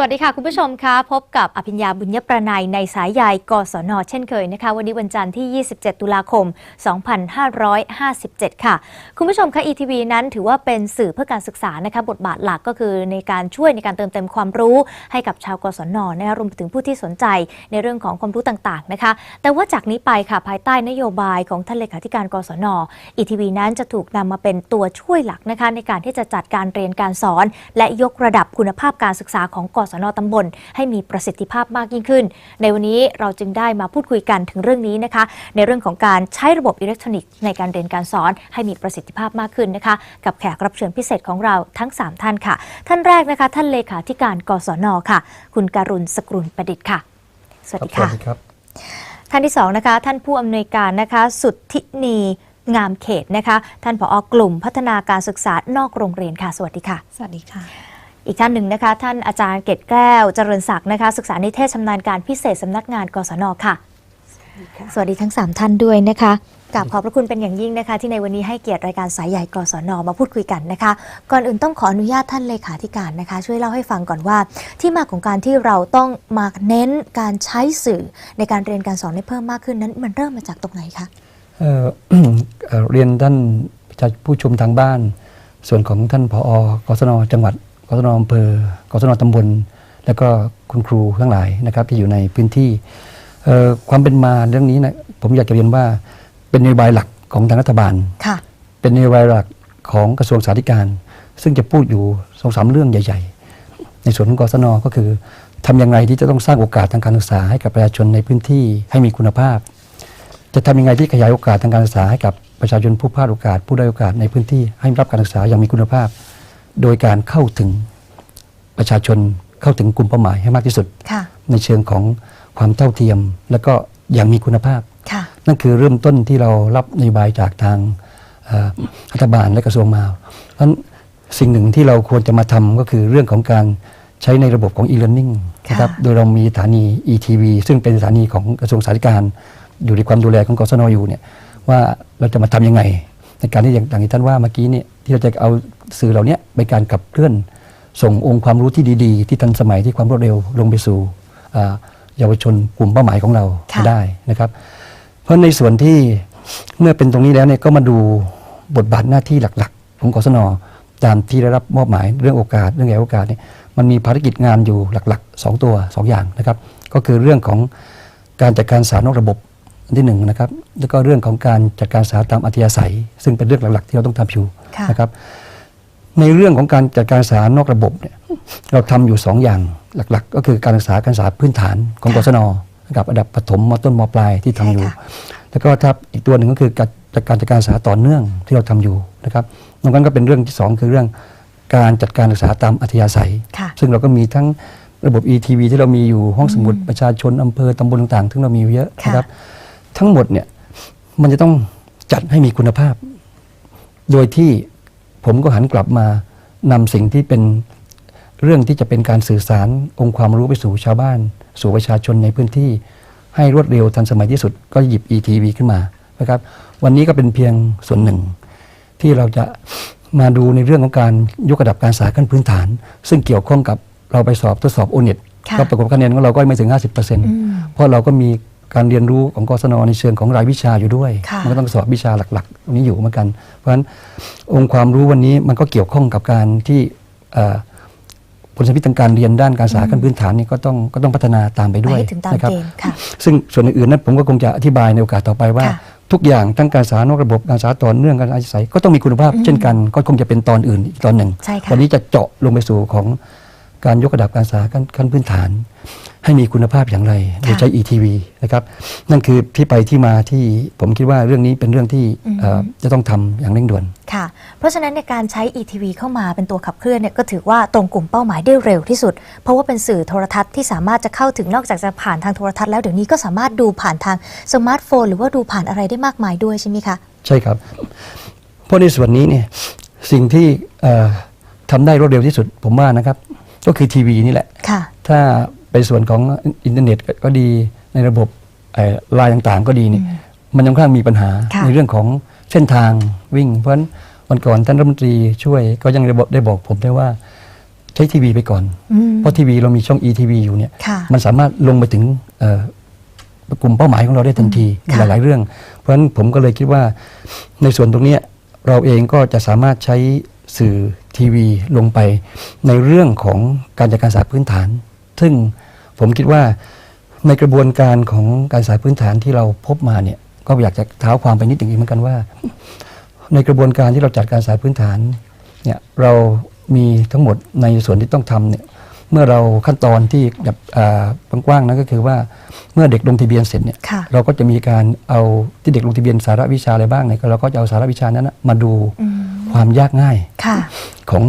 สวัสดีค่ะ คุณผู้ชมคะพบกับอภิญญาบุญยประนัยในสายใยกศนเช่นเคยนะคะ วันนี้วันจันทร์ที่ 27 ตุลาคม 2557 ค่ะ คุณผู้ชมคะ ETV นั้นถือว่าเป็นสื่อเพื่อการศึกษานะคะบทบาทหลักก็คือในการช่วยในการเติมเต็มความรู้ให้กับชาวกศนนะคะรวมถึงผู้ที่สนใจในเรื่องของความรู้ต่างๆนะคะ แต่ว่าจากนี้ไปค่ะภายใต้นโยบายของท่านเลขาธิการกศน ETV นั้นจะถูกนำมาเป็นตัวช่วยหลักนะคะในการที่จะจัดการเรียนการสอน และยกระดับคุณภาพการศึกษาของกศนตำบล ให้มีประสิทธิภาพมากยิ่งขึ้น ในวันนี้เราจึงได้มาพูดคุยกันถึงเรื่องนี้นะคะ ในเรื่องของการใช้ระบบอิเล็กทรอนิกส์ในการเรียนการสอนให้มีประสิทธิภาพมากขึ้นนะคะ กับแขกรับเชิญพิเศษของเราทั้ง 3 ท่านค่ะ ท่านแรกนะคะ ท่านเลขาธิการกศนค่ะ คุณการุณสกรุลประดิษฐ์ค่ะ สวัสดีสค่ะวัสดีครับท่านที่สองนะคะท่านผู้อำนวยการนะคะสุทธินีงามเขตนะคะ ท่านผอกลุ่มพัฒนาการศึกษานอกโรงเรียนค่ะ สวัสดีค่ะ สวัสดีค่ะ อีกท่านหนึ่งนะคะ ท่านอาจารย์เกตแก้ว เจริญศักดิ์นะคะ ศึกษานิเทศชำนาญการพิเศษสำนักงานกศนค่ะ สวัสดีทั้ง 3 ท่านด้วยนะคะกราบขอบพระคุณเป็นอย่างยิ่งนะคะ ที่ในวันนี้ให้เกียรติรายการสายใหญ่กศนมาพูดคุยกันนะคะ ก่อนอื่นต้องขออนุญาตท่านเลขาธิการนะคะ ช่วยเล่าให้ฟังก่อนว่า ที่มาของการที่เราต้องมาเน้นการใช้สื่อในการเรียนการสอนให้เพิ่มมากขึ้นนั้น มันเริ่มมาจากตรงไหนคะเอ่อเอ่อเรียนท่านประชาผู้ชมทางบ้าน ส่วนของท่านผอ กศนจังหวัด กศนอำเภอกศนตำบล แล้วก็คุณครูทั้งหลายนะครับที่อยู่ในพื้นที่เอ่อความเป็นมาเรื่องนี้นะผมอยากจะเรียนว่าเป็นนโยบายหลักของทางรัฐบาลค่ะเป็นนโยบายหลักของกระทรวงสาธารณสุขซึ่งจะพูดอยู่สองสามเรื่องใหญ่ ๆ ในส่วนของกศนก็คือทำอย่างไรที่จะต้องสร้างโอกาสทางการศึกษาให้กับประชาชนในพื้นที่ให้มีคุณภาพ จะทำยังไงที่ขยายโอกาสทางการศึกษาให้กับประชาชนผู้พลาดโอกาส ผู้ได้อยโอกาสในพื้นที่ให้รับการศึกษาอย่างมีคุณภาพ โดยการเข้าถึงประชาชนเข้าถึงกลุ่มเป้าหมายให้มากที่สุดค่ะในเชิงของความเท่าเทียม และก็อย่างมีคุณภาพค่ะนั่นคือเริ่มต้นที่เรารับนโยบายจากทางเอ่อรัฐบาลและกระทรวงมาเพราะฉะนั้นสิ่งหนึ่งที่เราควรจะมาทำก็คือเรื่องของการใช้ในระบบของ e-learning ค่ะนะครับ โดยเรามีสถานี ETV ซึ่งเป็นสถานีของกระทรวงสาธารณสุขอยู่ในความดูแลของกศนอยู่เนี่ยว่าเราจะมาทำยังไง ในการที่อย่างอย่างที่ท่านว่าเมื่อกี้เนี่ยที่เราจะเอาสื่อเหล่านี้ไปการขับเคลื่อน ส่งองค์ความรู้ที่ดีๆ ที่ทันสมัยที่ความรวดเร็วลงไปสู่อ่าเยาวชนกลุ่มเป้าหมายของเราค่ะได้นะครับ เพราะในส่วนที่เมื่อเป็นตรงนี้แล้วเนี่ยก็มาดูบทบาทหน้าที่หลักๆ ของกศนตามที่ได้รับมอบหมายเรื่องโอกาสเรื่องแห่โอกาสเนี่ยมันมีภารกิจงานอยู่หลักๆ 2 ตัว 2 อย่างนะครับ ก็คือเรื่องของการจัดการสารนอกระบบ อันที่หนึ่งนะครับ แล้วก็เรื่องของการจัดการสารตามอัธยาศัย ซึ่งเป็นเรื่องหลักๆ ที่เราต้องทำอยู่ค่ะนะครับในเรื่องของการจัดการศึกษานอกระบบเนี่ยเราทำอยู่ 2 อย่างหลัก ๆ ก็คือการศึกษาการศึกษาพื้นฐานของกศนนะครับระดับประถมมต้นมปลายที่ทำอยู่ใช่ค่ะแล้วก็ถ้าอีกตัวหนึ่งก็คือการจัดการจัดการศึกษาต่อเนื่องที่เราทำอยู่นะครับนอกนั้นก็เป็นเรื่องที่สองคือเรื่องการจัดการศึกษาตามอัธยาศัยค่ะซึ่งเราก็มีทั้งระบบ ETV ที่เรามีอยู่ห้องสมุดประชาชนอำเภอตำบลต่างๆ ซึ่งเรามีอยู่เยอะค่ะนะครับ ทั้งหมดเนี่ยมันจะต้องจัดให้มีคุณภาพ โดยที่ผมก็หันกลับมานำสิ่งที่เป็นเรื่องที่จะเป็นการสื่อสารองค์ความรู้ไปสู่ชาวบ้าน สู่ประชาชนในพื้นที่ ให้รวดเร็วทันสมัยที่สุด ก็หยิบ ETV ขึ้นมานะครับวันนี้ก็เป็นเพียงส่วนหนึ่ง ที่เราจะมาดูในเรื่องของการยกระดับการศึกษาขั้นพื้นฐาน ซึ่งเกี่ยวข้องกับเราไปสอบทดสอบโอเน็ตค่ะก็ปรากฏคะแนนของเราก็ไม่ถึง 50%อืมเพราะเราก็มี การเรียนรู้ของกศนในเชิงของรายวิชาอยู่ด้วยค่ะมันก็ต้องสอบวิชาหลักๆตรงนี้อยู่เหมือนกัน เพราะฉะนั้นองค์ความรู้วันนี้มันก็เกี่ยวข้องกับการที่เอ่อผลสำลิดทางการเรียนด้านการศึกษาขั้นพื้นฐานนี่ก็ต้องก็ต้องพัฒนาตามไปไปด้วยให้ถึงตามนะครัเกณฑ์ค่ะซึ่งส่วนอื่นๆนั้นผมก็คงจะอธิบายในโอกาสต่อไปว่าค่ะทุกอย่างทั้งการศึกษานอกระบบการศึกษาต่อเนื่องการอาศัยก็ต้องมีคุณภาพ เช่นกันก็คงจะเป็นตอนอื่นอีกตอนหนึ่งใช่ค่ะวันนี้จะเจาะลงไปสู่ของ การยกระดับการศึกษาขั้นขั้นพื้นฐาน ให้มีคุณภาพอย่างไรโดยใช้ ETV นะครับนั่นคือที่ไปที่มาที่ผมคิดว่าเรื่องนี้เป็นเรื่องที่อืมเอ่อจะต้องทำอย่างเร่งด่วนค่ะ เพราะฉะนั้นในการใช้ ETV เข้ามาเป็นตัวขับเคลื่อนเนี่ยก็ถือว่าตรงกลุ่มเป้าหมายได้เร็วที่สุด เพราะว่าเป็นสื่อโทรทัศน์ที่สามารถจะเข้าถึงนอกจากจะผ่านทางโทรทัศน์แล้วเดี๋ยวนี้ก็สามารถดูผ่านทางสมาร์ทโฟน หรือว่าดูผ่านอะไรได้มากมายด้วยใช่ไหมคะใช่ครับ เพราะในส่วนนี้เนี่ยสิ่งที่เอ่อทำได้รวดเร็วที่สุดผมว่านะครับ ก็คือทีวีนี่แหละ ค่ะ ถ้าไปส่วนของอินเทอร์เน็ตก็ดีในระบบไลน์ต่างๆ ก็ดีเนี่ยมันยังค่อนข้างมีปัญหาค่ะในเรื่องของเส้นทางวิ่ง เพราะฉะนั้นวันก่อนท่านรัฐมนตรีช่วยก็ยังได้บอกได้บอกผมได้ว่าใช้ทีวีไปก่อนอืมเพราะทีวีเรามีช่อง ETV อยู่เนี่ยค่ะมันสามารถลงไปถึงเอ่อกลุ่มเป้าหมายของเราได้ทันทีค่ะหลาย ๆ เรื่อง เพราะฉะนั้นผมก็เลยคิดว่าในส่วนตรงเนี้ยเราเองก็จะสามารถใช้สื่อ ทีวีลงไปในเรื่องของการจัดการสายพื้นฐาน ซึ่งผมคิดว่าในกระบวนการของการสายพื้นฐานที่เราพบมาเนี่ยก็อยากจะเท้าความไปนิดหนึ่งอีกเหมือนกันว่า ในกระบวนการที่เราจัดการสายพื้นฐานเนี่ยเรามีทั้งหมดในส่วนที่ต้องทำเนี่ยเมื่อเราขั้นตอนที่แบบอ่ากว้างๆนั้นก็คือว่าเมื่อเด็กลงทะเบียนเสร็จเนี่ยค่ะเราก็จะมีการเอาที่เด็กลงทะเบียนสาระวิชาอะไรบ้างเนี่ยก็เราก็จะเอาสาระวิชานั้นนะมาดูอืมความยากง่ายค่ะ ของ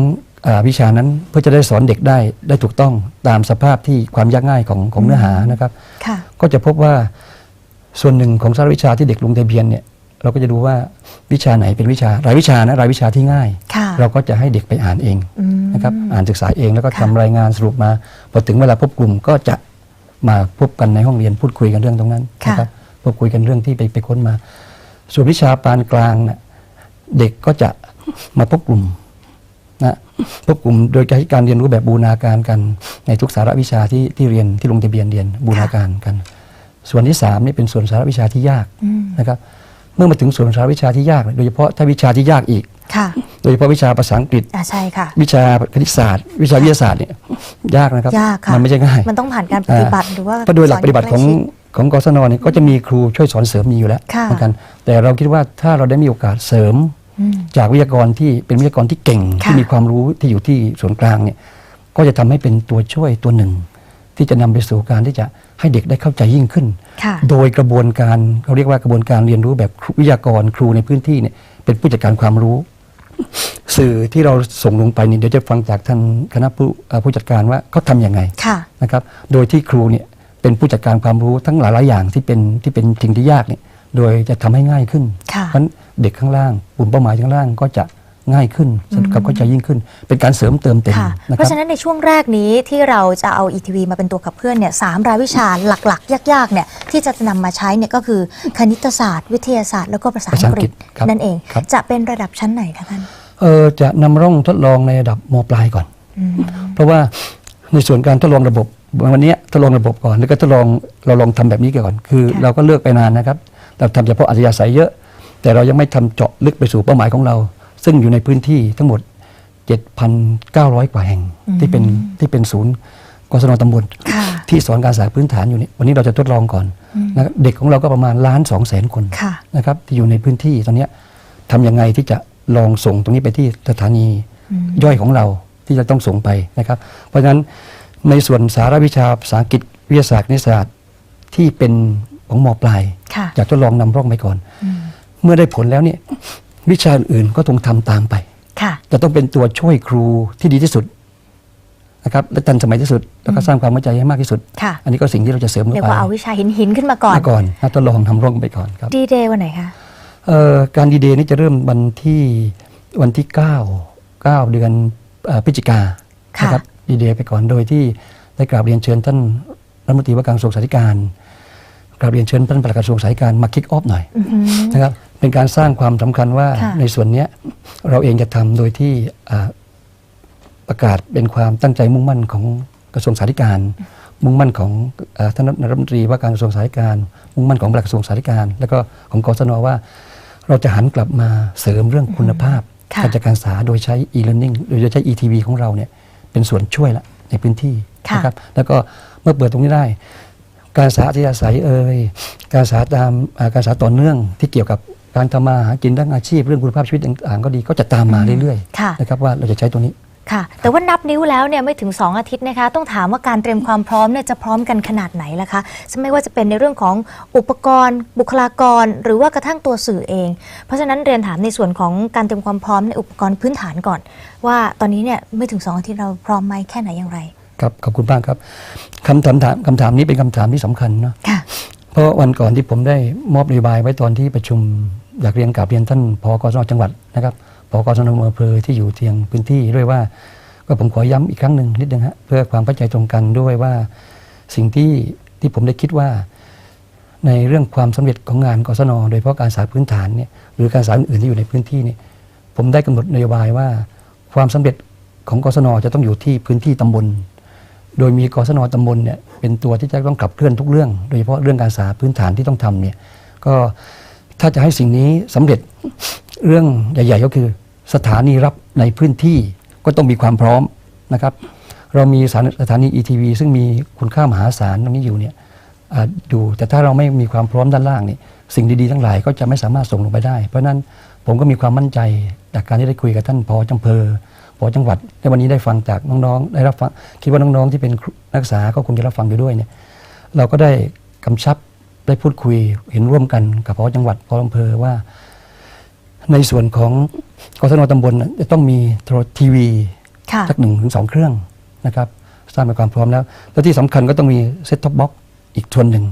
อาวิชานั้นเพื่อจะได้สอนเด็กได้ได้ถูกต้องตามสภาพที่ความยากง่ายของของเนื้อหานะครับค่ะก็จะพบว่าส่วนหนึ่งของสาระวิชาที่เด็กลงทะเบียนเนี่ยเราก็จะดูว่าวิชาไหนเป็นวิชารายวิชานะรายวิชาที่ง่ายค่ะเราก็จะให้เด็กไปอ่านเองอืมนะครับอ่านศึกษาเองแล้วก็ค่ะทำรายงานสรุปมาพอถึงเวลาพบกลุ่มก็จะมาพบกันในห้องเรียนพูดคุยกันเรื่องตรงนั้นค่ะนะครับพูดคุยกันเรื่องที่ไปไปค้นมา ส่วนวิชาปานกลางน่ะเด็กก็จะมาพบกลุ่มนะ พบกลุ่มโดยใช้การเรียนรู้แบบบูรณาการกัน ในทุกสาระวิชาที่ที่เรียนที่ลงทะเบียนเรียนบูรณาการกัน ส่วนที่สามนี่เป็นส่วนสาระวิชาที่ยากอืมนะครับเมื่อมาถึงส่วนสาระวิชาที่ยากเนี่ยโดยเฉพาะถ้าวิชาที่ยากอีกค่ะโดยเฉพาะวิชาภาษาอังกฤษอ่าใช่ค่ะ วิชาคณิตศาสตร์ วิชาวิทยาศาสตร์เนี่ยยากนะครับยากค่ะมันไม่ใช่ง่าย มันต้องผ่านการปฏิบัติหรือว่าเพราะโดยหลักปฏิบัติของสนใกล้ชิดของกศนเนี่ยก็จะมีครูช่วยสอนเสริมมีอยู่แล้วค่ะเหมือนกัน แต่เราคิดว่าถ้าเราได้มีโอกาสเสริมอืม จากวิทยากรที่เป็นวิทยากรที่เก่งค่ะที่มีความรู้ที่อยู่ที่ส่วนกลางเนี่ยก็จะทำให้เป็นตัวช่วยตัวหนึ่ง ที่จะนำไปสู่การที่จะให้เด็กได้เข้าใจยิ่งขึ้นค่ะโดยกระบวนการเขาเรียกว่ากระบวนการเรียนรู้แบบครูวิทยากรครูในพื้นที่เนี่ยเป็นผู้จัดการความรู้ สื่อที่เราส่งลงไปนี่เดี๋ยวจะฟังจากท่านคณะผู้เอ่อผู้จัดการว่าเขาทำยังไงค่ะนะครับ โดยที่ครูเนี่ยเป็นผู้จัดการความรู้ทั้งหลายหลายๆอย่างที่เป็นที่เป็นสิ่งที่ยากเนี่ย โดยจะทำให้ง่ายขึ้นค่ะเพราะฉะนั้นเด็กข้างล่างกลุ่มเป้าหมายข้างล่างก็จะง่ายขึ้นสนุกกับเข้าใจยิ่งขึ้น เป็นการเสริมเติมเต็มค่ะนะเพครัราะบฉะนั้นในช่วงแรกนี้ที่เราจะเอา ETV มาเป็นตัวขับเคลื่อนเนี่ยสามรายวิชาหลักๆ ยากๆเนี่ยที่จะนำมาใช้เนี่ยก็คือคณิตศาสตร์ วิทยาศาสตร์แล้วก็ภาษาภาษาอัอังงกกฤฤษษครับนั่นเองครับจะเป็นระดับชั้นไหนคะท่านเออจะนำร่องทดลองในระดับมปลายก่อนอืมเพราะว่าในส่วนการทดลองระบบวันนี้ทดลองระบบก่อนแล้วก็ทดลองเราลองทำแบบนี้ก่อน คือค่ะเราก็เลือกไปนานนะครับ เราทำเฉพาะอัธยาศัยเยอะ แต่เรายังไม่ทำเจาะลึกไปสู่เป้าหมายของเรา ซึ่งอยู่ในพื้นที่ทั้งหมด 7,900 กว่าแห่งที่เป็นที่เป็นศูนย์กศนตำบลค่ะที่สอนการศึกษาพื้นฐานอยู่นี่วันนี้เราจะทดลองก่อนนะครับเด็กของเราก็ประมาณล้านสองแสนคนค่ะนะครับที่อยู่ในพื้นที่ตอนเนี้ยทำยังไงที่จะลองส่งตรงนี้ไปที่สถานีอืมย่อยของเราที่จะต้องส่งไปนะครับ เพราะฉะนั้นในส่วนสาระวิชาภาษาอังกฤษวิทยาศาสตร์คณิตศาสตร์ที่เป็น ของมปลายค่ะอยากทดลองนำร่องไปก่อนอืมเมื่อได้ผลแล้วเนี่ยวิชาอื่นๆก็ต้องทำตามไปค่ะจะต้องเป็นตัวช่วยครูที่ดีที่สุดนะครับและทันสมัยที่สุดแล้วก็สร้างความเข้าใจให้มากที่สุดค่ะอันนี้ก็สิ่งที่เราจะเสริมลงเรียกไปว่าเอาวิชาหินหินๆขึ้นมาก่อนมาก่อนนะทดลองทำร่องไปก่อนครับดีเดย์วันไหนคะเอ่อการดีเดย์นี่จะเริ่มวันที่วันที่ 9 9 เดือนเอ่อพฤศจิกาค่ะนะครับดีเดย์ไปก่อนโดยที่ได้กราบเรียนเชิญท่านรัฐมนตรีว่าการกระทรวงสาธารณการ กราบเรียนเชิญท่านปลัดกระทรวงสาธารณการมาคิกออฟหน่อยอือหือนะครับเป็นการสร้างความสำคัญว่าค่ะในส่วนเนี้ยเราเองจะทำโดยที่อ่าประกาศเป็นความตั้งใจมุ่งมั่นของกระทรวงสาธารณการ มุ่งมั่นของเอ่อท่านรัฐมนตรีว่าการกระทรวงสาธารณการ มุ่งมั่นของปลัดกระทรวงสาธารณการ แล้วก็ของกศนว่า เราจะหันกลับมาเสริมเรื่องคุณภาพค่ะการจัดการศึกษาโดยใช้ e-learning โดยใช้ ETV ของเราเนี่ยเป็นส่วนช่วยละในพื้นที่ค่ะนะครับแล้วก็เมื่อเปิดตรงนี้ได้ การศึกษาอัธยาศัยเอ่ยการศึกษาตามอ่าการศึกษาต่อเนื่องที่เกี่ยวกับการทำมาหากินเรื่องอาชีพเรื่องคุณภาพชีวิตต่างๆก็ดีก็จะตามมาเรื่อยค่ะ ๆนะครับว่าเราจะใช้ตัวนี้ ค่ะ แต่ว่านับนิ้วแล้วเนี่ยไม่ถึง 2 อาทิตย์นะคะ ต้องถามว่าการเตรียมความพร้อมเนี่ยจะพร้อมกันขนาดไหนล่ะคะไม่ว่าจะเป็นในเรื่องของอุปกรณ์ บุคลากร หรือว่ากระทั่งตัวสื่อเอง เพราะฉะนั้นเรียนถามในส่วนของการเตรียมความพร้อมในอุปกรณ์พื้นฐานก่อน ว่าตอนนี้เนี่ยไม่ถึง 2 อาทิตย์เราพร้อมไหมแค่ไหนอย่างไร ครับขอบคุณมากครับคำถามถามคำถามนี้เป็นคำถามที่สำคัญเนาะค่ะเพราะวันก่อนที่ผมได้มอบนโยบายไว้ตอนที่ประชุมอยากเรียนกับเรียนท่านพอกศนจังหวัดนะครับพอกศนอำเภอที่อยู่เทียงพื้นที่ด้วยว่า ก็ผมขอย้ำอีกครั้งหนึ่งนิดนึงฮะเพื่อความเข้าใจตรงกันด้วยว่าสิ่งที่ที่ผมได้คิดว่า ในเรื่องความสำเร็จของงานกศนโดยเฉพาะการสายพื้นฐานเนี่ยหรือการสายอื่นๆที่อยู่ในพื้นที่เนี่ยผมได้กำหนดนโยบายว่า ความสำเร็จของกศนจะต้องอยู่ที่พื้นที่ตำบล โดยมีกศนตำบลเนี่ยเป็นตัวที่จะต้องขับเคลื่อนทุกเรื่อง โดยเฉพาะเรื่องการศึกษาพื้นฐานที่ต้องทำเนี่ยก็ถ้าจะให้สิ่งนี้สำเร็จเรื่องใหญ่ ๆ ก็คือสถานีรับในพื้นที่ก็ต้องมีความพร้อมนะครับ เรามีสถานี ETV ซึ่งมีคุณค่ามหาศาลตรงนี้อยู่เนี่ยอ่าดูแต่ถ้าเราไม่มีความพร้อมด้านล่างนี่สิ่งดีๆทั้งหลายก็จะไม่สามารถส่งลงไปได้ เพราะฉะนั้นผมก็มีความมั่นใจจากการที่ได้คุยกับท่านพอจำเพอ พอจังหวัดในวันนี้ได้ฟังจากน้องๆ ได้รับฟังคิดว่าน้องๆที่เป็นครูนักศึกษาก็คงจะรับฟังอยู่ด้วยเนี่ยเราก็ได้กำชับได้พูดคุยเห็นร่วมกันกับพอจังหวัดพออำเภอว่า ในส่วนของกศนตำบลน่ะจะต้องมีโทรทีวีค่ะสักหนึ่งถึงสองเครื่องนะครับสร้างเป็นความพร้อมแล้ว แล้วที่สำคัญก็ต้องมีเซ็ตท็อปบ็อกอีกส่วนหนึ่ง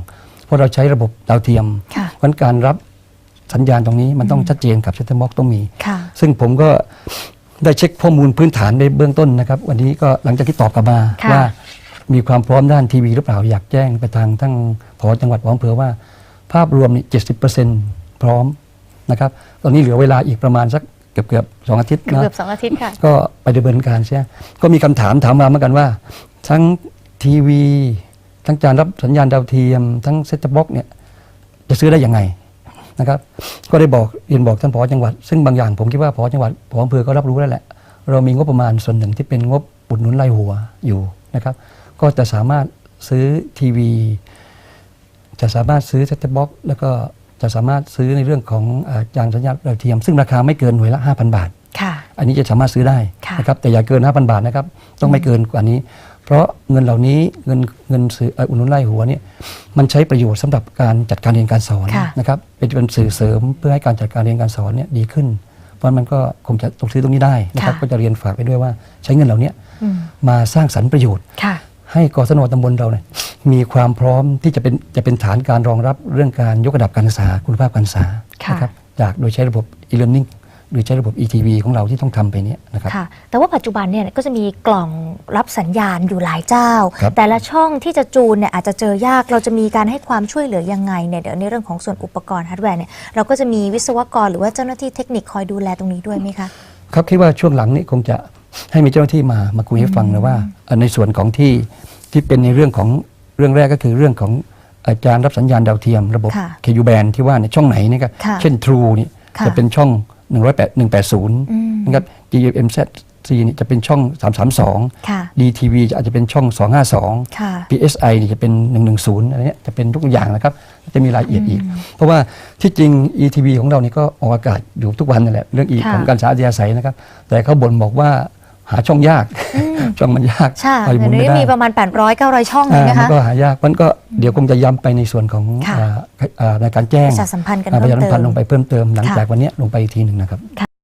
เพราะเราใช้ระบบดาวเทียมค่ะเพราะฉะนั้นการรับสัญญาณตรงนี้มันต้องชัดเจนกับเซ็ตท็อปบ็อกต้องมีค่ะซึ่งผมก็ ได้เช็คข้อมูลพื้นฐานในเบื้องต้นนะครับ วันนี้ก็หลังจากที่ตอบกลับมาค่ะว่ามีความพร้อมด้านทีวีหรือเปล่าอยากแจ้งไปทางทั้งพอจังหวัดพออำเภอว่า ภาพรวมนี่เจ็ดสิบเปอร์เซ็นต์พร้อมนะครับ ตอนนี้เหลือเวลาอีกประมาณสักเกือบเกือบๆสองอาทิตย์เกืนะอบสองอาทิตย์ค่ะ ก็ไปดำเนินการใช่ไหมก็มีคำถามถามมาเหมือนกันว่า ทั้งทีวี ทั้งการรับสัญญาณดาวเทียม ทั้งเซ็ตบ็อกเนี่ยจะซื้อได้ยังไง นะครับก็ได้บอกเรียนบอกท่านผอจังหวัด ซึ่งบางอย่างผมคิดว่าผอจังหวัดผออำเภอก็รับรู้แล้วแหละ เรามีงบประมาณส่วนหนึ่งที่เป็นงบอุดหนุนรายหัวอยู่นะครับ ก็จะสามารถซื้อทีวี จะสามารถซื้อเซ็ตบ็อกแล้วก็จะสามารถซื้อในเรื่องของอาจานสัญญาณดาวเทียม ซึ่งราคาไม่เกินหน่วยละ 5,000 บาทค่ะอันนี้จะสามารถซื้อได้ค่ะนะครับแต่อย่าเกิน 5,000 บาทนะครับต้องไม่เกินกว่านี้ เพราะเงินเหล่านี้เงินเงินสื่อเอ่ออุดหนุนไล่หัวเนี่ยมันใช้ประโยชน์สำหรับการจัดการเรียนการสอนค่ะนะครับเป็นเป็นสื่อเสริมเพื่อให้การจัดการเรียนการสอนเนี่ยดีขึ้น เพราะมันก็คงจะต้องซื้อตรงนี้ได้นะครับค่ะก็จะเรียนฝากไปด้วยว่าใช้เงินเหล่านี้อืมมาสร้างสรรค์ประโยชน์ค่ะให้กศนตำบลเราเนี่ยมีความพร้อมที่จะเป็นจะเป็นฐานการรองรับเรื่องการยกระดับการศึกษาคุณภาพการศึกษาค่ะนะครับจากโดยใช้ระบบ e-learning หรือใช้ระบบ ETV ของเราที่ต้องทำไปเนี่ยนะครับค่ะแต่ว่าปัจจุบันเนี่ยก็จะมีกล่องรับสัญญาณอยู่หลายเจ้าครับแต่ละช่องที่จะจูนเนี่ยอาจจะเจอยากเราจะมีการให้ความช่วยเหลือยังไงเนี่ยเดี๋ยวในเรื่องของส่วนอุปกรณ์ฮาร์ดแวร์เนี่ยเราก็จะมีวิศวกรหรือว่าเจ้าหน้าที่เทคนิคคอยดูแลตรงนี้ด้วยไหมคะครับคิดว่าช่วงหลังนี้คงจะให้มีเจ้าหน้าที่มามาคุยให้ฟังนะว่าเอ่อในส่วนของที่ที่เป็นในเรื่องของเรื่องแรกก็คือเรื่องของอาจารย์รับสัญญาณดาวเทียม ระบบค่ะ KU band ที่ว่าในช่องไหนนี่ก็ค่ะเช่น True นี่ค่ะจะเป็นช่อง 108 180อืมนะครับ GMZ C นี่จะเป็นช่อง332ค่ะ DTV จะอาจจะเป็นช่อง252ค่ะ PSI นี่จะเป็น 110 อะไรเนี้ยจะเป็นทุกอย่างนะครับ จะมีรายละเอียดอีก เพราะว่าที่จริง ETV ของเรานี่ก็ออกอากาศอยู่ทุกวันนั่นแหละ เรื่องอีกค่ะ ของการสาธารณศัยนะครับ แต่เขาบ่นบอกว่า หาช่องยาก ช่องมันยากใช่ไปหเดี๋มุยวนนี้ไม่ได้มีประมาณ 800 900 ช่องเลยอ่านะมันคะก็หายากมันก็เดี๋ยวคงจะย้ำไปในส่วนของค่ะอ่าอ่าในการแจ้งประชาสัมพันธ์กันอ่าประเพิ่ชามสัมเติพันธ์ลมงไปเพิ่มเติมหลังค่ะจากวันเนี้ยลงไปอีกทีหนึ่งนะครับ